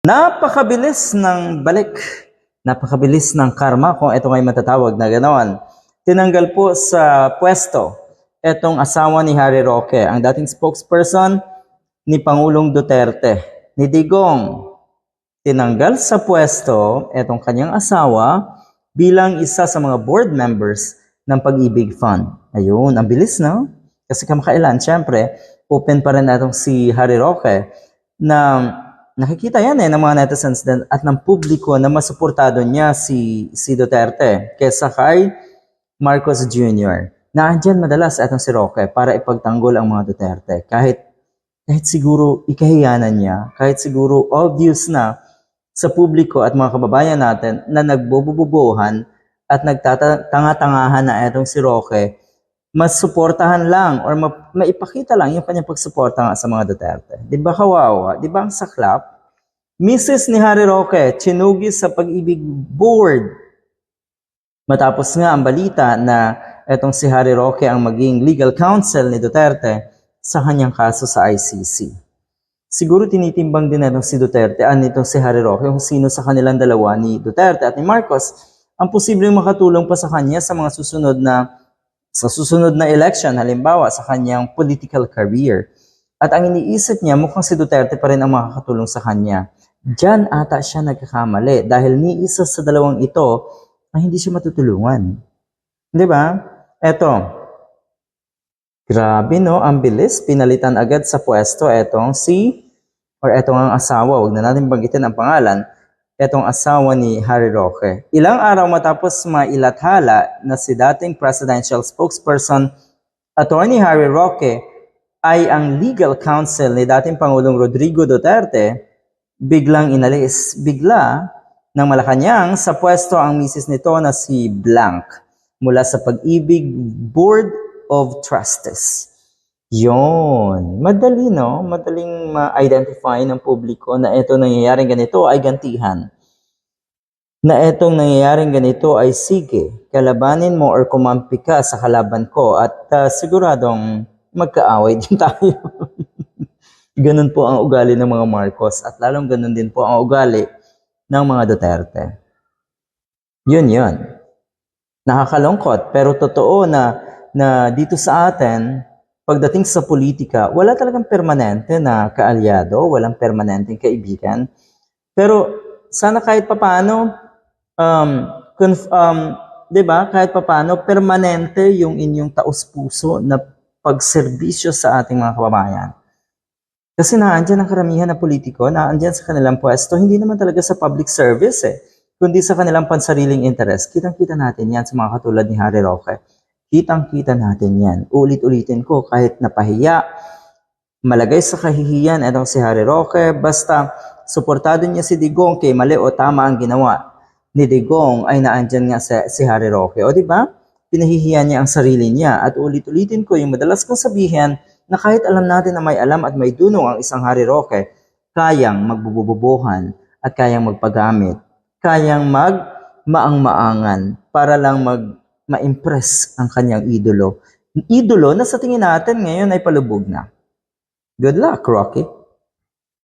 Napakabilis ng balik. Napakabilis ng karma kung ito ngay matatawag na ganoon. Tinanggal po sa pwesto itong asawa ni Harry Roque, ang dating spokesperson ni Pangulong Duterte, ni Digong. Tinanggal sa pwesto itong kanyang asawa bilang isa sa mga board members ng Pag-ibig Fund. Ayun, ang bilis, no? Kasi kamakailan, syempre, open pa rin natong si Harry Roque na nakikita yan eh ng mga netizens din at ng publiko na masuportado niya si, si Duterte kesa kay Marcos Jr. Na andyan madalas itong si Roque para ipagtanggol ang mga Duterte. Kahit, kahit siguro ikahiyanan niya, kahit siguro obvious na sa publiko at mga kababayan natin na nagbobobobohan at nagtatanga-tangahan na itong si Roque, mas suportahan lang or ma- maipakita lang yung kanyang pagsuporta nga sa mga Duterte. Di ba kawawa? Di ba ang saklap? Mrs. ni Harry Roque, chinugi sa pag-ibig board. Matapos nga ang balita na etong si Harry Roque ang maging legal counsel ni Duterte sa kanyang kaso sa ICC. Siguro tinitimbang din na si Duterte, ah, nitong si Harry Roque, kung sino sa kanilang dalawa ni Duterte at ni Marcos ang posibleng makatulong pa sa kanya sa mga susunod na sa susunod na election, halimbawa sa kanyang political career. At ang iniisip niya, mukhang si Duterte pa rin ang makakatulong sa kanya. Diyan ata siya nagkakamali dahil ni isa sa dalawang ito ay hindi siya matutulungan. Di ba? Eto. Grabe no, ang bilis. Pinalitan agad sa pwesto etong si, or etong ang asawa, wag na natin banggitin ang pangalan, etong asawa ni Harry Roque. Ilang araw matapos mailathala na si dating presidential spokesperson Attorney Harry Roque ay ang legal counsel ni dating Pangulong Rodrigo Duterte, biglang inalis, bigla ng Malacanang sa pwesto ang misis nito na si Blanc mula sa Pag-ibig Board of Trustees. Yon. Madali, no? Madaling ma-identify ng publiko na ito nangyayaring ganito ay gantihan. Na itong nangyayaring ganito ay sige, kalabanin mo or kumampi ka sa kalaban ko at ah, siguradong magkaaway din tayo. ganun po ang ugali ng mga Marcos at lalong ganun din po ang ugali ng mga Duterte. Yun yun. Nakakalungkot pero totoo na na dito sa atin pagdating sa politika, wala talagang permanente na kaalyado, walang permanenteng kaibigan. Pero sana kahit papaano, um, conf, um, 'di ba? Kahit papaano permanente yung inyong taus-puso na pagserbisyo sa ating mga kababayan. Kasi naandyan ang karamihan na politiko, naandyan sa kanilang pwesto, hindi naman talaga sa public service eh, kundi sa kanilang pansariling interest. Kitang-kita natin yan sa mga katulad ni Harry Roque. Kitang-kita natin yan. Ulit-ulitin ko kahit napahiya, malagay sa kahihiyan itong si Harry Roque, basta suportado niya si Digong kay mali o tama ang ginawa ni Digong ay naandyan nga si, si Harry Roque. O di ba? Pinahihiyan niya ang sarili niya at ulit-ulitin ko yung madalas kong sabihin na kahit alam natin na may alam at may dunong ang isang Harry Roque, kayang magbubububuhan at kayang magpagamit, kayang mag maang-maangan para lang mag ma-impress ang kanyang idolo. Idolo na sa tingin natin ngayon ay palubog na. Good luck, Rocky.